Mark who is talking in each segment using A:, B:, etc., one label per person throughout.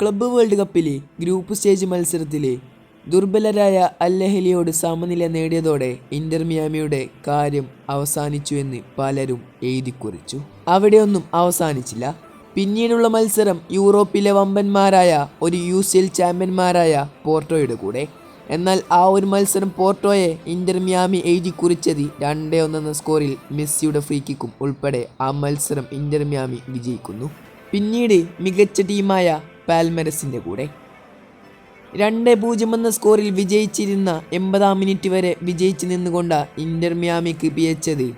A: Club world കപ്പിലെ group stage മത്സരത്തിൽ ദുർബലരായ അല്ലഹലിയോട് സമനില നേടിയതോടെ ഇന്റർ മിയാമിയുടെ കാര്യം അവസാനിച്ചു എന്ന് പലരും എഴുതിക്കുറിച്ചു അവിടെയൊന്നും അവസാനിച്ചില്ല. പിന്നീടുള്ള മത്സരം യൂറോപ്പിലെ വമ്പന്മാരായ ഒരു യു സി എൽ ചാമ്പ്യന്മാരായ പോർട്ടോയുടെ കൂടെ. എന്നാൽ ആ ഒരു മത്സരം പോർട്ടോയെ ഇന്റർ മിയാമി എഴുതി കുറിച്ചത് രണ്ടേ ഒന്നെന്ന സ്കോറിൽ മെസ്സിയുടെ ഫ്രീ കിക്കും ഉൾപ്പെടെ ആ മത്സരം ഇന്റർ മിയാമി വിജയിക്കുന്നു. പിന്നീട് മികച്ച ടീമായ പാൽമരസിന്റെ കൂടെ. രണ്ട് പൂജ്യം എന്ന സ്കോറിൽ വിജയിച്ചിരുന്ന എൺപതാം മിനിറ്റ് വരെ വിജയിച്ച് നിന്നുകൊണ്ട ഇന്റർ മിയാമിക്ക് പിയച്ചത്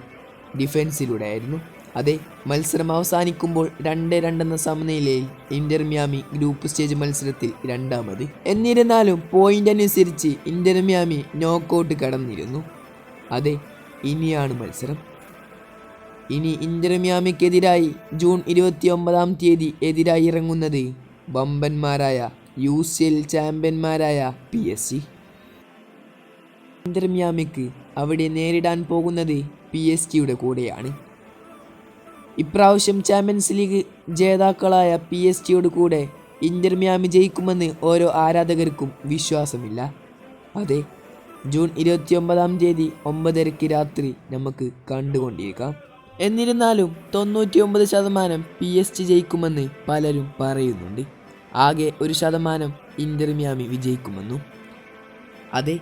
A: ഡിഫൻസിലൂടെയായിരുന്നു. അതെ മത്സരം അവസാനിക്കുമ്പോൾ രണ്ട് രണ്ടെന്ന സമനിലയിൽ ഇന്റർ മിയാമി ഗ്രൂപ്പ് സ്റ്റേജ് മത്സരത്തിൽ രണ്ടാമത്. എന്നിരുന്നാലും പോയിന്റ് അനുസരിച്ച് ഇന്റർ മിയാമി നോക്കൗട്ട് കടന്നിരുന്നു. അതെ ഇനിയാണ് മത്സരം. ഇനി ഇന്റർ മിയാമിക്കെതിരായി ജൂൺ ഇരുപത്തി ഒമ്പതാം തീയതി എതിരായി ഇറങ്ങുന്നത് വമ്പന്മാരായ യു സി എൽ ചാമ്പ്യന്മാരായ പി എസ് സി. ഇന്റർ മിയാമിക്ക് അവിടെ നേരിടാൻ പോകുന്നത് പി എസ് ജിയുടെ കൂടെയാണ്. ഇപ്രാവശ്യം ചാമ്പ്യൻസ് ലീഗ് ജേതാക്കളായ പി എസ് ജിയോട് കൂടെ ഇന്റർ മിയാമി ജയിക്കുമെന്ന് ഓരോ ആരാധകർക്കും വിശ്വാസമില്ല. അതെ ജൂൺ ഇരുപത്തിയൊമ്പതാം തീയതി ഒമ്പതരയ്ക്ക് രാത്രി നമുക്ക് കണ്ടുകൊണ്ടിരിക്കാം. എന്നിരുന്നാലും തൊണ്ണൂറ്റി ഒമ്പത് ശതമാനം പി എസ് ജി ജയിക്കുമെന്ന് പലരും പറയുന്നുണ്ട്. ആകെ ഒരു ശതമാനം ഇന്റർമിയാമി വിജയിക്കുമെന്നും. അതെ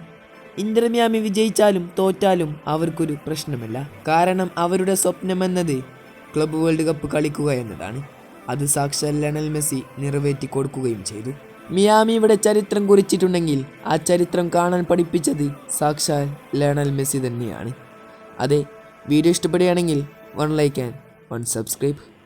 A: ഇന്റർമിയാമി വിജയിച്ചാലും തോറ്റാലും അവർക്കൊരു പ്രശ്നമല്ല. കാരണം അവരുടെ സ്വപ്നമെന്നത് ക്ലബ് വേൾഡ് കപ്പ് കളിക്കുക എന്നതാണ്. അത് സാക്ഷാൽ ലണൽ മെസ്സി നിറവേറ്റി കൊടുക്കുകയും ചെയ്തു. മിയാമി ഇവിടെ ചരിത്രം കുറിച്ചിട്ടുണ്ടെങ്കിൽ ആ ചരിത്രം കാണാൻ പഠിപ്പിച്ചത് സാക്ഷാൽ ലണൽ മെസ്സി തന്നെയാണ്. അതെ വീഡിയോ ഇഷ്ടപ്പെടുകയാണെങ്കിൽ one like and one subscribe.